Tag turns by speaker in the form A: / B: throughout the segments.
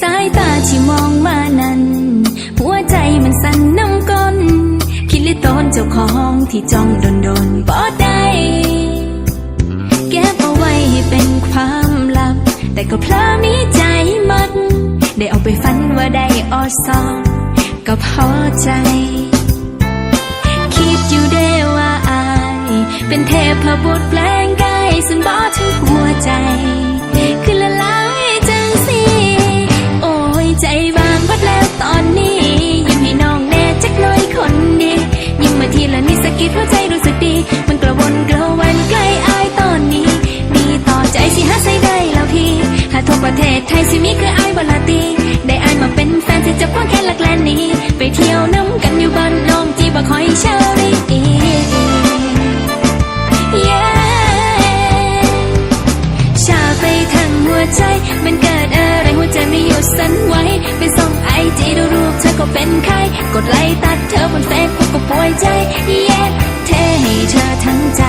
A: สายตาที่มองมานั้น หัวใจมันสั่นน้ำก้น คิดลิตอนเจ้าของที่จ้องโดนโดนๆบ่ได้เก็บเอาไว้ให้เป็นความลับ แต่ก็เพลอมีใจมักได้เอาไปฝันว่าได้ออดซอนก็พอใจ คิดอยู่ได้ว่าอาย เป็นเทพบุตรแปล ไทยสิมีคือไอ้บลาตี ได้อายมาเป็นแฟนที่จะควงแขนลักแลนนี้ ไปเที่ยวน้ำกันอยู่บ้านน้องจีบ่คอยเชอรีชาไปทางหัวใจ มันเกิดอะไรหัวใจไม่อยู่สันไว้ ไปส่องไอจีดูรูปเธอก็เป็นใคร กดไลค์ตัดเธอบนเฟซบุ๊กก็ป่วยใจ เย้เทให้เธอทั้งใจ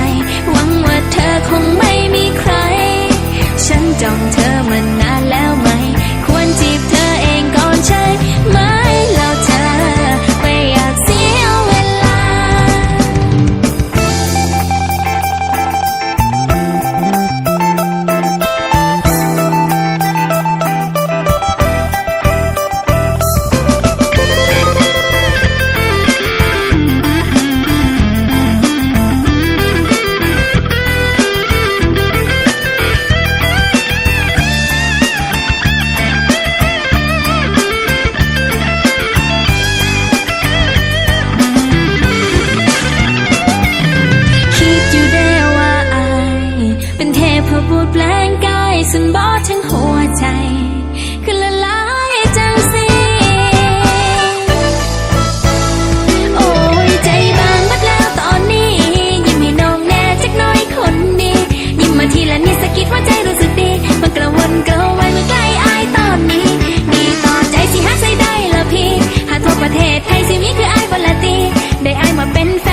A: เป็นเทพบุตแปลงกายสันบอทั้งหัวใจ คือละลายจังสิโอ้ยใจบางบัดแล้วตอนนี้ ยิ่งไม่นองแน่จักน้อยคนดี ยิ่งมาทีละนิดสะกิดว่าใจรู้สึกดีมันกระวนกระวายมื่อใกล้อายตอนนี้ ดีต่อใจสิหาใช้ได้ละพี่ หาทั่วประเทศไทยสิมีคืออายบลตีได้อายมาเป็นแฟน